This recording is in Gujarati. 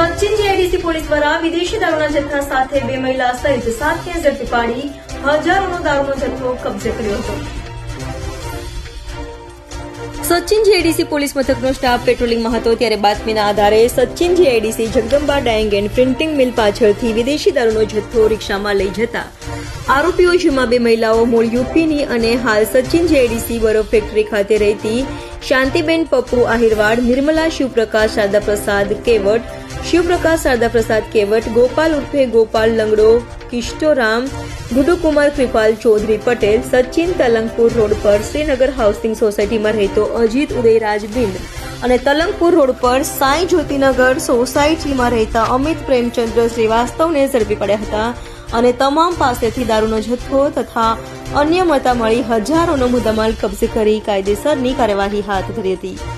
સચિન જીઆઈડીસી પોલીસ દ્વારા વિદેશી દારૂના જથ્થા સાથે બે મહિલા સહિત સાતને ઝડપી પાડી હજારોનો દારૂનો જથ્થો કબજે કર્યો હતો. સચિન જીઆઈડીસી પોલીસ મથકનો સ્ટાફ પેટ્રોલિંગમાં હતો ત્યારે બાતમીના આધારે Sachin GIDC Jagdamba dyeing and printing mill પાછળથી વિદેશી દારૂનો જથ્થો રિક્ષામાં લઈ જતા. આરોપીઓ જેમાં બે મહિલાઓ મૂળ યુપીની અને હાલ સચિન જીઆઈડીસી બરફ ફેક્ટરી ખાતે રહેતી શાંતિબેન પપ્પુ આહિરવાડ, નિર્મલા શિવપ્રકાશ શારદા પ્રસાદ કેવટ, શિવપ્રકાશ શારદા પ્રસાદ કેવટ, ગોપાલ ઉર્ફે ગોપાલ લંગડો કિષ્ટોરામ ગુડુકુમાર કૃપાલ ચૌધરી પટેલ, સચિન તલંગપુર રોડ પર શ્રીનગર હાઉસિંગ સોસાયટીમાં રહેતો અજીત ઉદયરાજ બિંદ અને તલંગપુર રોડ પર સાંઈ જ્યોતિનગર સોસાયટીમાં રહેતા અમિત પ્રેમચંદ્ર શ્રીવાસ્તવને ઝડપી પડ્યા હતા. અને તમામ પાસેથી દારૂનો જથ્થો તથા અન્ય મતા મળી હજારોનો મુદ્દામાલ કબજે કરી કાયદેસરની કાર્યવાહી હાથ ધરી હતી.